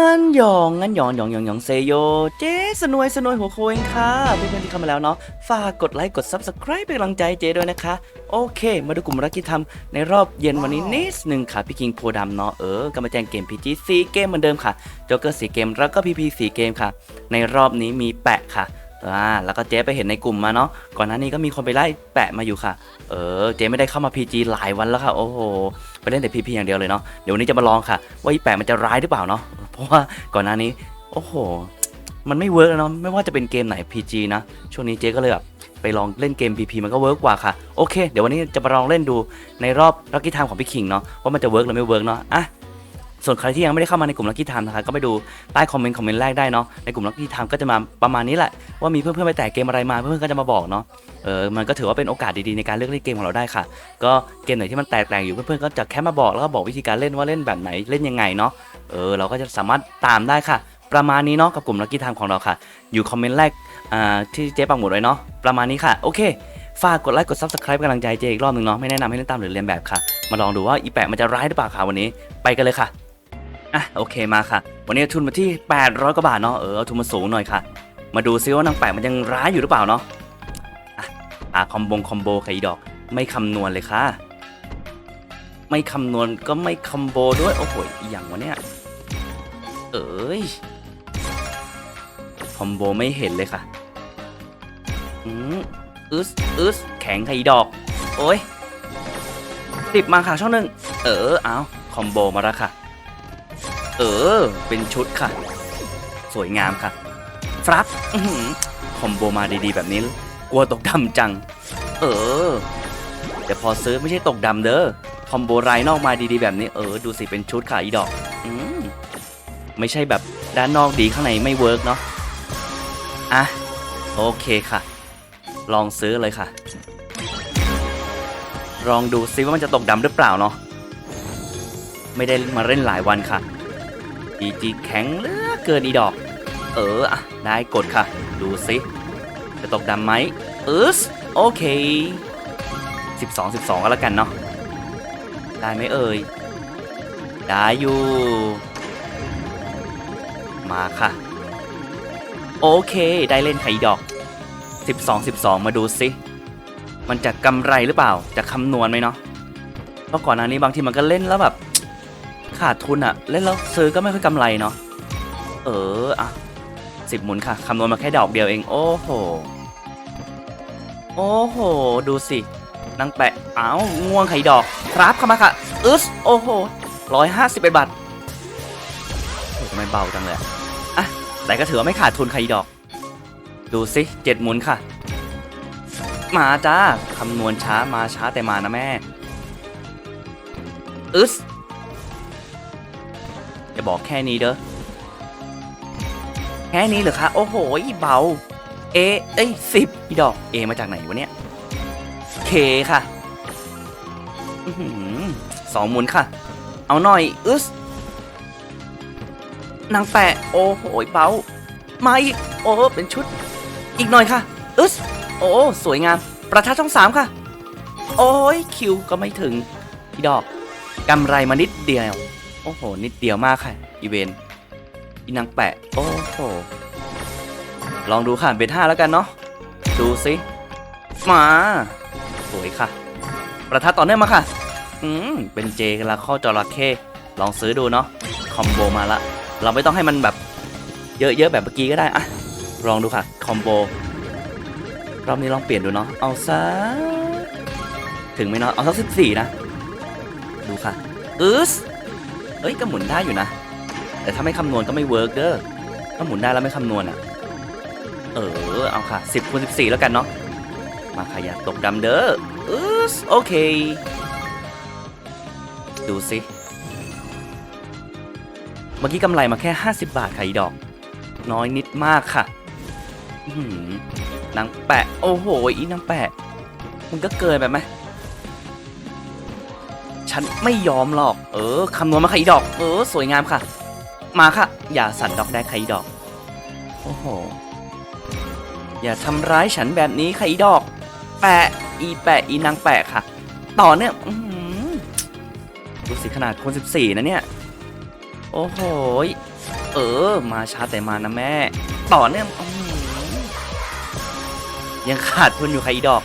อันยองอันยองยองยองยองเซโย เจ๊สนวยสนวยหัวโคเองค่ะเพื่อนๆที่เข้ามาแล้วเนาะฝากกดไลค์กด Subscribe เป็นกำลังใจเจ๊ด้วยนะคะ โอเค มาดูกลุ่มรักกิจธรรมในรอบเย็นวันนี้นิดหนึ่งค่ะพี่คิงโพดำเนาะเออกำลังแจ้งเกม PG 4เกมเหมือนเดิมค่ะโจ๊กเกอร์4เกมแล้วก็ PP 4เกมค่ะ ในรอบนี้มีแปะค่ะอ่าแล้วก็เจ๊ไปเห็นในกลุ่มมาเนาะก่อนหน้านี้ก็มีคนไปไล่แปะมาอยู่ค่ะ เออเจ๊ไม่ได้เข้ามา PG หลายวันแล้วค่ะ โอ้โหไปเล่นแต่ PP อย่างเดียวเลยเนาะเดี๋ยววันนี้จะมาลองค่ะ ว่าอีแปะมันจะร้ายหรือเปล่าเนาะ ราะว่าก่อนหน้านี้ โอ้โห มันไม่เวิร์กแล้วเนาะไม่ว่าจะเป็นเกมไหน PG นะ ช่วงนี้เจ๊ก็เลยแบบไปลองเล่นเกม PP มันก็เวิร์กกว่าค่ะ โอเค เดี๋ยววันนี้จะมาลองเล่นดูในรอบลักกี้ไทม์ของพี่คิงเนาะว่ามันจะเวิร์กหรือไม่เวิร์กเนาะอะ ส่วนใครที่ยังไม่ได้เข้ามาในกลุ่มลั c กี้ไทม์นะคะก็ไปดูใต้คอมเมนต์คอมเมนต์แรกได้เนาะในกลุ่มลั c กี้ไทม์ก็จะมาประมาณนี้แหละว่ามีเพื่อนๆไปแตะเกมอะไรมาเพื่อนๆก็จะมาบอกเนาะเออมันก็ถือว่าเป็นโอกาสดีๆในการเลือกเล่นเกมของเราได้ค่ะ ก็เกมไหนที่มันแตกต่างอยู่เพื่อนๆก็จะแค่มาบอกแล้วก็บอกวิธีการเล่นว่าเล่นแบบไหนเล่นยังไงเนาะเออเราก็จะสามารถตามได้ค่ะ ประมาณนี้เนาะกับกลุ่มลั c กี้ไทม์ของเราค่ะ อยู่คอมเมนต์แรกอ่าที่เจ๊ปังหมุดไว้เนาะประมาณนี้ค่ะโอเคฝากกดไลค์กด Subscribe กำลังใจเจอีกรอบหนึ่งเนาะไม่แนะนำให้เล่นตามหรือเรียนแบบค่ะ มาลองดูว่าอีแปะมันจะร้ายหรือเปล่าค่ะวันนี้ ไปกันเลยค่ะ อะโอเคมาค่ะ วันนี้ทุนมาที่ 800กว่าบาทเนาะเออเอาทุนมาสูงหน่อยค่ะ มาดูซิว่านางแปะมันยังร้ายอยู่หรือเปล่าเนาะอะอะคอมบงคอมโบค่ะอีดอก ไม่คำนวณเลยค่ะ ไม่คำนวณก็ไม่คอมโบด้วยโอ้โหอย่างวะเนี่ยเอ้ยคอมโบไม่เห็นเลยค่ะอืมอึสอึสแข็งค่ะอีดอก โอ้ยติดมาค่ะช่องหนึ่งเออเอาคอมโบมาแล้วค่ะ เออ เป็นชุดค่ะ สวยงามค่ะ ฟรับคอมโบมาดีๆ แบบนี้ กลัวตกดำจัง เออ แต่พอซื้อไม่ใช่ตกดำเด้อ คอมโบไรนอกมาดีๆ แบบนี้ เออ ดูสิเป็นชุดค่ะอีดอกอืมไม่ใช่แบบด้านนอกดีข้างในไม่เวิร์กเนาะ อะ โอเคค่ะ ลองซื้อเลยค่ะ ลองดูซิว่ามันจะตกดำหรือเปล่าเนาะ ไม่ได้มาเล่นหลายวันค่ะ ดีจีแข็งเหลือเกินอีดอก เอออะได้กดค่ะ ดูซิจะตกดำไหมเออโอเค 12 12 ก็แล้วกันเนาะได้ไหมเอ่ย ได้อยู่ มาค่ะ โอเค ได้เล่นไข่ดอก 12 12 มาดูซิมันจะกำไรหรือเปล่า จะคำนวณไหมเนาะเพราะก่อนหน้านี้บางทีมันก็เล่นแล้วแบบ ขาดทุนอะเล่นแล้วซื้อก็ไม่ค่อยกำไรเนาะเอออะสิบหมุนค่ะคำนวณมาแค่ดอกเดียวเอง โอ้โห โอ้โห ดูสินางแปะอ้าวง่วงไข่ดอก ครับเข้ามาค่ะอึสโอ้โหร้อยห้าสิบเอ็ดบาทโอ้ทำไมเบาจังเลยอะอะแต่ก็ถือว่าไม่ขาดทุนไข่ดอก ดูสิเจ็ดหมุนค่ะ มาจ้าคำนวณช้ามาช้าแต่มานะแม่อึส จะบอกแค่นี้เด้อ แค่นี้เหรอคะ โอ้โหเบา เอเอ้ยสิบอีดอก เอมาจากไหนวะเนี่ย เคค่ะสองหมุนค่ะ เอาหน่อย อึสนางแปะ โอ้โหเบา มาอีก โอ้เป็นชุด อีกหน่อยค่ะ อึสโอ้ สวยงาม ประทัดช่องสามค่ะ โอ้ยคิวก็ไม่ถึงอีดอกกำไรมานิดเดียว อ้โห นิดเดียวมากค่ะ อีเวนอีนางแปะ โอ้โห ลองดูค่ะเบทห้าแล้วกันเนาะ ดูสิมา สวยค่ะ ประทัดต่อเนื่องมาค่ะ อืม เป็นเจละข้อจระเข้ลองซื้อดูเนาะ คอมโบมาละ เราไม่ต้องให้มันแบบ เยอะๆแบบเมื่อกี้ก็ได้อะลองดูค่ะ คอมโบ รอบนี้ลองเปลี่ยนดูเนาะ เอาซะถึงไหมเนาะ เอาสักสิบสี่นะ ดูค่ะอึส เอ้ยก็หมุนได้อยู่นะ แต่ถ้าไม่คำนวณก็ไม่เวิร์กเด้อถ้าหมุนได้แล้วไม่คำนวณอะ เออ เอาค่ะ 10คูณ14 แล้วกันเนาะ มาขยับตกดำเด้ออึสโอเค ดูสิเมื่อกี้กำไรมาแค่ 50 บาทค่ะอีดอก น้อยนิดมากค่ะหือนางแปะ โอ้โห อีนางแปะ มันก็เกินไปไหม ฉันไม่ยอมหรอก เออคำนวณมาค่ะอีดอก เออ สวยงามค่ะ มาค่ะ อย่าสั่นดอกแดกค่ะอีดอก โอ้โห อย่าทำร้ายฉันแบบนี้ค่ะอีดอก แปะ อีแปะ อีนางแปะค่ะ ต่อเนี่ยอื้อหือดูสิขนาดคน 14 นะเนี่ย โอ้โห เออ มาช้าแต่มานะแม่ ต่อเนื่องอื้อหือยังขาดทุนอยู่ค่ะอีดอก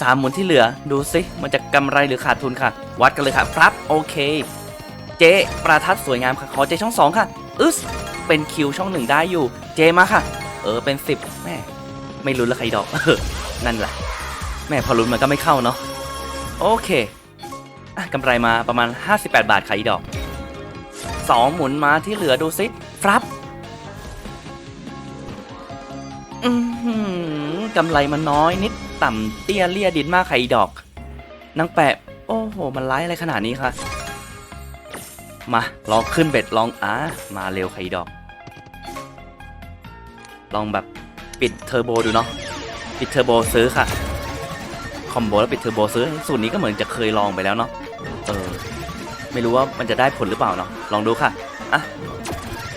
สามหมุนที่เหลือดูสิมันจะกำไรหรือขาดทุนค่ะ วัดกันเลยค่ะครับโอเค เจประทัดสวยงามค่ะขอเจช่องสองค่ะอึสเป็นคิวช่องหนึ่งได้อยู่ เจมาค่ะ เออเป็นสิบแม่ไม่ลุ้นแล้วใครดอกนั่นแหละ แม่พอลุ้นมันก็ไม่เข้าเนาะโอเคอะกำไรมาประมาณ 58 บาทค่ะอีดอกสองหมุนมาที่เหลือดูสิฟรับอือหือกำไรมันน้อยนิด ต่ำเตี้ยเลี่ยดินมากค่ดอกนางแปะ โอ้โห มันร้ายอะไรขนาดนี้คะมาลองขึ้นเบ็ดลองอ่ามาเร็วค่ดอก ลองแบบปิดเทอร์โบดูเนาะปิดเทอร์โบซื้อค่ะคอมโบแล้วปิดเทอร์โบซื้อสูตรนี้ก็เหมือนจะเคยลองไปแล้วเนาะเออไม่รู้ว่ามันจะได้ผลหรือเปล่าเนาะลองดูค่ะอะ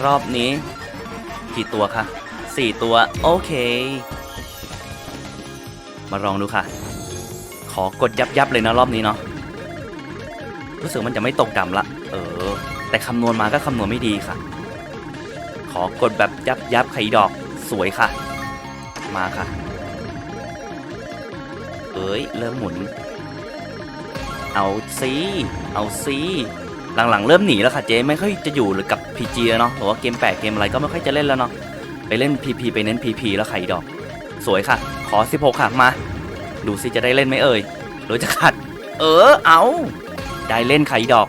รอบนี้กี่ตัวคะสี่ตัว โอเค มาลองดูค่ะ ขอกดยับยับๆเลยนะรอบนี้เนาะรู้สึกมันจะไม่ตกดำละ เออ แต่คำนวณมาก็คำนวณไม่ดีค่ะ ขอกดแบบยับยับๆไข่ดอกสวยค่ะ มาค่ะ เอ้ย เริ่มหมุน เอาซีเอาซีหลังๆ เริ่มหนีแล้วค่ะเจ๊ไม่ค่อยจะอยู่หรือกับ PG แล้วเนาะหรือว่าเกมแปลกเกมอะไรก็ไม่ค่อยจะเล่นแล้วเนาะไปเล่น PP ไปเน้น PP แล้วไข่ดอก สวยค่ะ ขอ 16ค่ะมา ดูสิจะได้เล่นไหมเอ่ยหรือจะขัด เออ เอา ได้เล่นไข่ดอก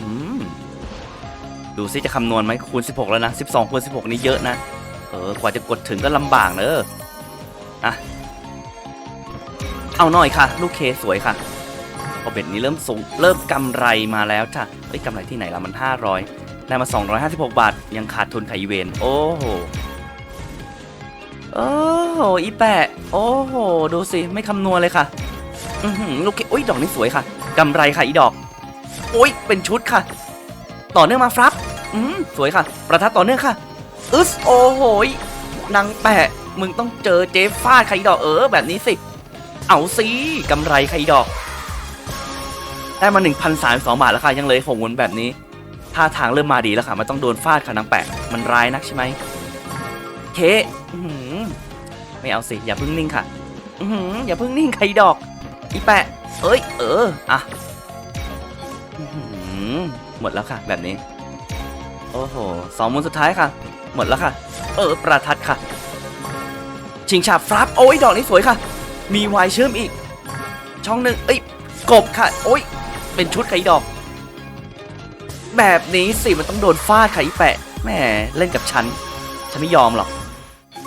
อดูสิจะคำนวณไหมคูณ 16 แล้วนะ 12คูณ16 นี่เยอะนะ เออ กว่าจะกดถึงก็ลำบากเนอะอะ เอาหน่อยค่ะ ลูกเคสวยค่ะพอเบ็ดนี้เริ่มสูงเริ่มกำไรมาแล้วจ้ะเอ้ยกำไรที่ไหนละมัน 500ได้มา 256 บาท ยังขาดทุนไขเวน โอ้โห โอ้โหอีแปะ โอ้โห ดูสิ ไม่คำนวณเลยค่ะ อือหือลูกเคอุ้ยดอกนี้สวยค่ะกำไรค่ะอีดอกอุ้ยเป็นชุดค่ะ ต่อเนื่องมาฟรับอืมสวยค่ะ ประทัดต่อเนื่องค่ะอึสโอ้โหยนางแปะ มึงต้องเจอเจฟาดใครดอกเออแบบนี้สิ เอาสิกำไรใครดอก ได้มา1,032บาทแล้วค่ะยังเลยหงวนแบบนี้ท่าทางเริ่มมาดีแล้วค่ะ มันต้องโดนฟาดค่ะนางแปะ มันร้ายนักใช่ไหมเคอื ไม่เอาสิ อย่าพิ่งนิ่งค่ะ อืออย่าพิ่งนิ่งใครดอก อีแปะ เอ้ย เออ อะอื้อหือหมดแล้วค่ะ แบบนี้ โอ้โหสองมูลสุดท้ายค่ะ หมดแล้วค่ะ เออ ประทัดค่ะ ชิงฉาบฟรับโอ้ยดอกนี้สวยค่ะ มีวายเชื่อมอีก ช่องหนึ่งเอ้ย กบค่ะ โอ้ย เป็นชุดไข่ดอก แบบนี้สิ มันต้องโดนฟาดไข่แปะ แหม เล่นกับฉัน ฉันไม่ยอมหรอก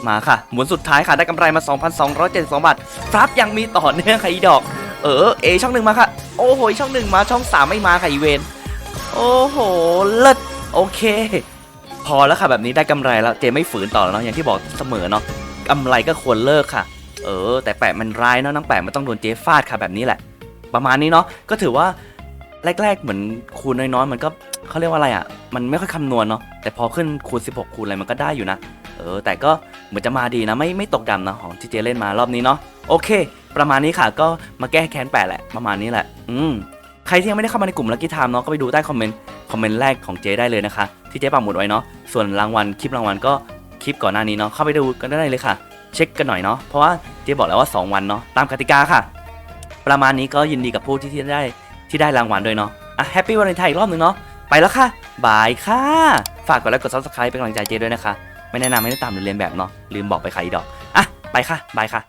มาค่ะ หมุนสุดท้ายค่ะ ได้กำไรมา 2,272 บาทฟรับยังมีต่อเนื่องค่ะอีดอก เออ เอช่องหนึ่งมาค่ะ โอ้โห ช่องหนึ่งมา ช่องสามไม่มาค่ะอีเวน โอ้โห เลิศ โอเค พอแล้วค่ะแบบนี้ได้กำไรแล้วเจไม่ฝืนต่อแล้วเนาะ อย่างที่บอกเสมอเนาะกำไรก็ควรเลิกค่ะ เออ แต่แปะมันร้ายเนาะน้องแปะมันต้องโดนเจฟาดค่ะแบบนี้แหละ ประมาณนี้เนาะ ก็ถือว่าแรกๆ เหมือนคูณน้อยๆ มันก็เขาเรียกว่าอะไรอะ มันไม่ค่อยคำนวณเนาะ แต่พอขึ้นคูณ 16 คูณอะไรมันก็ได้อยู่นะ เออแต่ก็เหมือนจะมาดีนะไม่ไม่ตกดำนะของที่เจเล่นมารอบนี้เนาะโอเค ประมาณนี้ค่ะก็มาแก้แค้นแปะแหละประมาณนี้แหละ อืมใครที่ยังไม่ได้เข้ามาในกลุ่มลักกี้ไทม์เนาะก็ไปดูใต้คอมเมนต์คอมเมนต์แรกของเจได้เลยนะคะที่เจปักหมุดไว้เนาะส่วนรางวัลคลิปรางวัลก็คลิปก่อนหน้านี้เนาะเข้าไปดูกันได้เลยค่ะ เช็คกันหน่อยเนาะเพราะว่าเจบอกแล้วว่า 2 วันเนาะตามกติกาค่ะ ประมาณนี้ก็ยินดีกับผู้ที่ที่ได้ที่ได้รางวัลด้วยเนาะอะแฮปปี้วันไทน์อีกรอบหนึ่งเนาะไปแล้วค่ะบายค่ะ ฝากกดไลค์กด subscribe เป็นกำลังใจเจด้วยนะคะ ไม่แนะนำให้ได้ตามหรือเรียนแบบเนาะลืมบอกไปค่ะอีดอกอะไปค่ะบายค่ะ